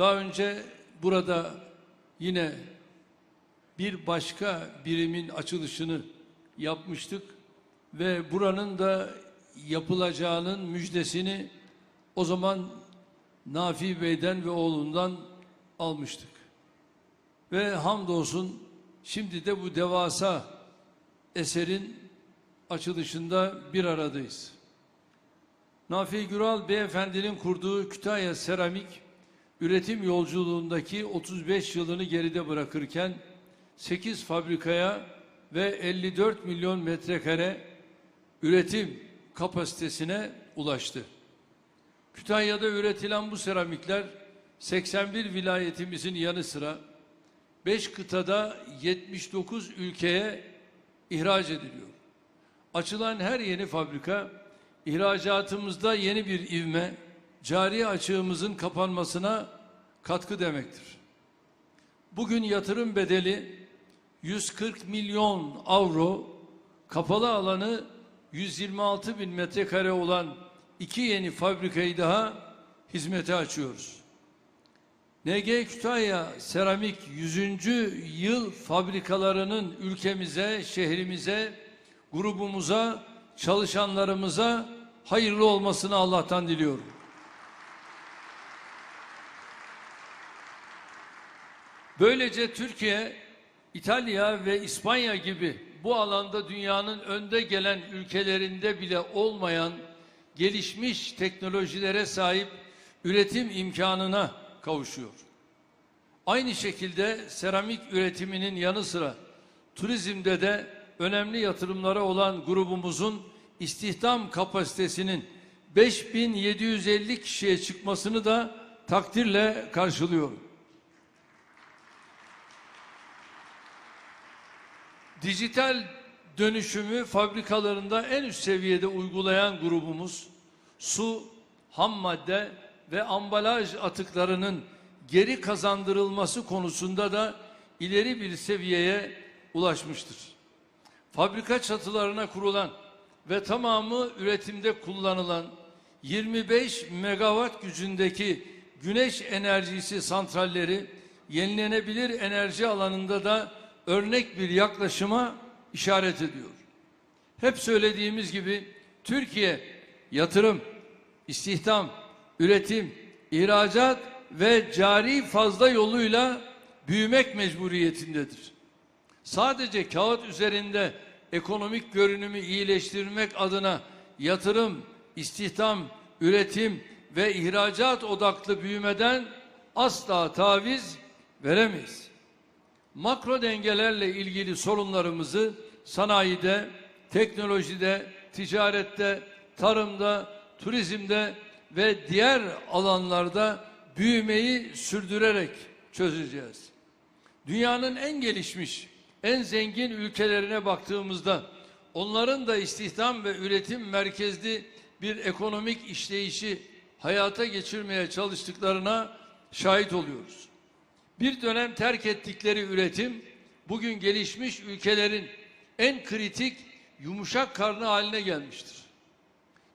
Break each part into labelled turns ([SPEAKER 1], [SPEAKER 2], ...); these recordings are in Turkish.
[SPEAKER 1] Daha önce burada yine bir başka birimin açılışını yapmıştık ve buranın da yapılacağının müjdesini o zaman Nafi Bey'den ve oğlundan almıştık. Ve hamdolsun şimdi de bu devasa eserin açılışında bir aradayız. Nafi Güral Beyefendinin kurduğu Kütahya Seramik üretim yolculuğundaki 35 yılını geride bırakırken 8 fabrikaya ve 54 milyon metrekare üretim kapasitesine ulaştı. Kütahya'da üretilen bu seramikler 81 vilayetimizin yanı sıra 5 kıtada 79 ülkeye ihraç ediliyor. Açılan her yeni fabrika ihracatımızda yeni bir ivme, cari açığımızın kapanmasına katkı demektir. Bugün yatırım bedeli 140 milyon avro, kapalı alanı 126 bin metrekare olan iki yeni fabrikayı daha hizmete açıyoruz. NG Kütahya Seramik 100. yıl fabrikalarının ülkemize, şehrimize, grubumuza, çalışanlarımıza hayırlı olmasını Allah'tan diliyorum. Böylece Türkiye, İtalya ve İspanya gibi bu alanda dünyanın önde gelen ülkelerinde bile olmayan gelişmiş teknolojilere sahip üretim imkanına kavuşuyor. Aynı şekilde seramik üretiminin yanı sıra turizmde de önemli yatırımları olan grubumuzun istihdam kapasitesinin 5750 kişiye çıkmasını da takdirle karşılıyorum. Dijital dönüşümü fabrikalarında en üst seviyede uygulayan grubumuz su, ham madde ve ambalaj atıklarının geri kazandırılması konusunda da ileri bir seviyeye ulaşmıştır. Fabrika çatılarına kurulan ve tamamı üretimde kullanılan 25 megawatt gücündeki güneş enerjisi santralleri yenilenebilir enerji alanında da örnek bir yaklaşıma işaret ediyor. Hep söylediğimiz gibi Türkiye yatırım, istihdam, üretim, ihracat ve cari fazla yoluyla büyümek mecburiyetindedir. Sadece kağıt üzerinde ekonomik görünümü iyileştirmek adına yatırım, istihdam, üretim ve ihracat odaklı büyümeden asla taviz veremeyiz. Makro dengelerle ilgili sorunlarımızı sanayide, teknolojide, ticarette, tarımda, turizmde ve diğer alanlarda büyümeyi sürdürerek çözeceğiz. Dünyanın en gelişmiş, en zengin ülkelerine baktığımızda onların da istihdam ve üretim merkezli bir ekonomik işleyişi hayata geçirmeye çalıştıklarına şahit oluyoruz. Bir dönem terk ettikleri üretim bugün gelişmiş ülkelerin en kritik yumuşak karnı haline gelmiştir.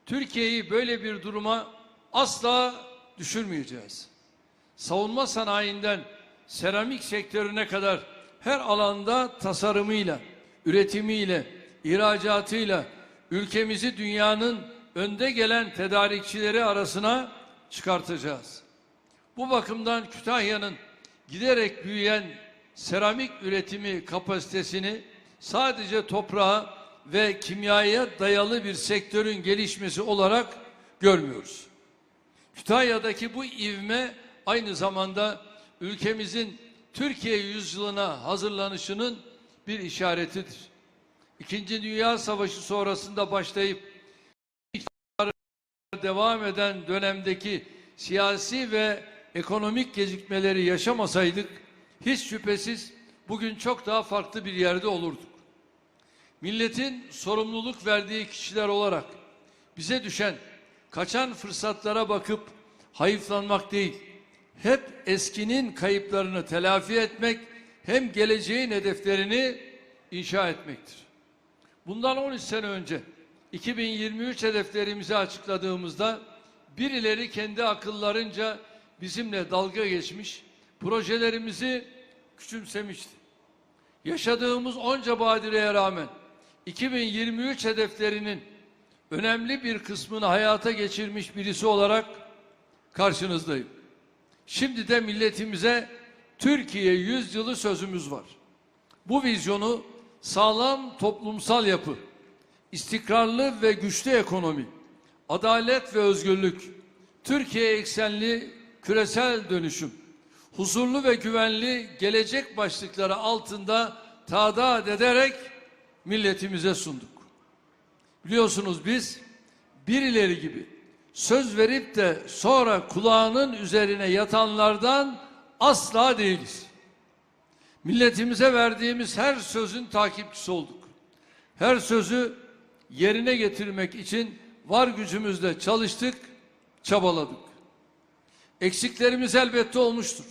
[SPEAKER 1] Türkiye'yi böyle bir duruma asla düşürmeyeceğiz. Savunma sanayinden seramik sektörüne kadar her alanda tasarımıyla, üretimiyle, ihracatıyla ülkemizi dünyanın önde gelen tedarikçileri arasına çıkartacağız. Bu bakımdan Kütahya'nın giderek büyüyen seramik üretimi kapasitesini sadece toprağa ve kimyaya dayalı bir sektörün gelişmesi olarak görmüyoruz. Kütahya'daki bu ivme aynı zamanda ülkemizin Türkiye yüzyılına hazırlanışının bir işaretidir. İkinci Dünya Savaşı sonrasında başlayıp devam eden dönemdeki siyasi ve ekonomik gecikmeleri yaşamasaydık hiç şüphesiz bugün çok daha farklı bir yerde olurduk. Milletin sorumluluk verdiği kişiler olarak bize düşen kaçan fırsatlara bakıp hayıflanmak değil, hep eskinin kayıplarını telafi etmek hem geleceğin hedeflerini inşa etmektir. Bundan 13 sene önce 2023 hedeflerimizi açıkladığımızda birileri kendi akıllarınca bizimle dalga geçmiş, projelerimizi küçümsemişti. Yaşadığımız onca badireye rağmen 2023 hedeflerinin önemli bir kısmını hayata geçirmiş birisi olarak karşınızdayım. Şimdi de milletimize Türkiye yüzyılı sözümüz var. Bu vizyonu sağlam toplumsal yapı, istikrarlı ve güçlü ekonomi, adalet ve özgürlük, Türkiye eksenli küresel dönüşüm, huzurlu ve güvenli gelecek başlıkları altında tadat ederek milletimize sunduk. Biliyorsunuz biz birileri gibi söz verip de sonra kulağının üzerine yatanlardan asla değiliz. Milletimize verdiğimiz her sözün takipçisi olduk. Her sözü yerine getirmek için var gücümüzle çalıştık, çabaladık. Eksiklerimiz elbette olmuştur.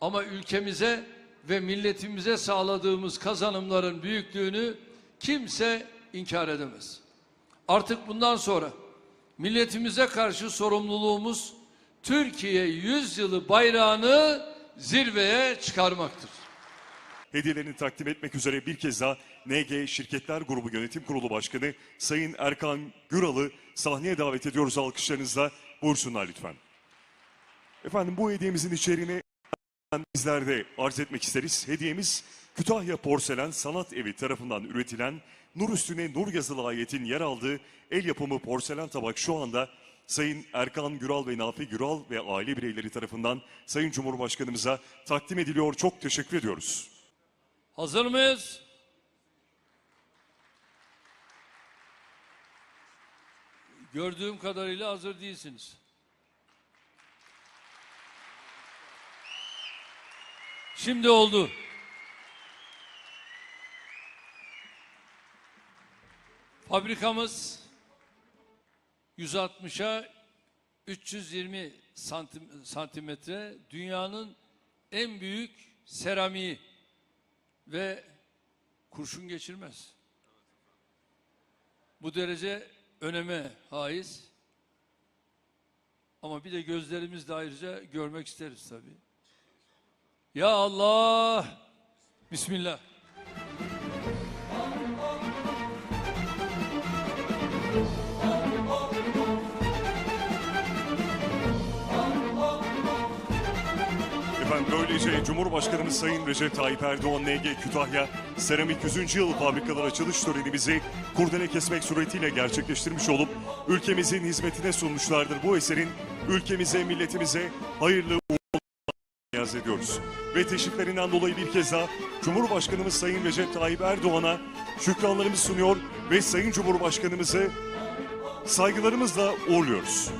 [SPEAKER 1] Ama ülkemize ve milletimize sağladığımız kazanımların büyüklüğünü kimse inkar edemez. Artık bundan sonra milletimize karşı sorumluluğumuz Türkiye yüzyılı bayrağını zirveye çıkarmaktır.
[SPEAKER 2] hediyelerini takdim etmek üzere bir kez daha NG Şirketler Grubu Yönetim Kurulu Başkanı Sayın Erkan Güral'ı sahneye davet ediyoruz alkışlarınızla. Buyursunlar lütfen. Efendim bu hediyemizin içeriğini bizler de arz etmek isteriz. Hediyemiz Kütahya Porselen Sanat Evi tarafından üretilen nur üstüne nur yazılı ayetin yer aldığı el yapımı porselen tabak şu anda Sayın Erkan Güral ve Nafi Güral ve aile bireyleri tarafından Sayın Cumhurbaşkanımıza takdim ediliyor. Çok teşekkür ediyoruz.
[SPEAKER 1] Hazır mıyız? Gördüğüm kadarıyla hazır değilsiniz. Şimdi oldu. Fabrikamız 160'a 320 santim, santimetre dünyanın en büyük seramiği ve kurşun geçirmez. Bu derece öneme haiz. Ama bir de gözlerimizle ayrıca görmek isteriz tabii. Ya Allah! Bismillah.
[SPEAKER 2] Efendim böylece Cumhurbaşkanımız Sayın Recep Tayyip Erdoğan NG Kütahya Seramik 100. Yıl Fabrikalar Açılış Törenimizi kurdele kesmek suretiyle gerçekleştirmiş olup ülkemizin hizmetine sunmuşlardır. Bu eserin ülkemize, milletimize hayırlı niyaz ediyoruz. Ve teşriflerinden dolayı bir kez daha Cumhurbaşkanımız Sayın Recep Tayyip Erdoğan'a şükranlarımızı sunuyor ve Sayın Cumhurbaşkanımızı saygılarımızla uğurluyoruz.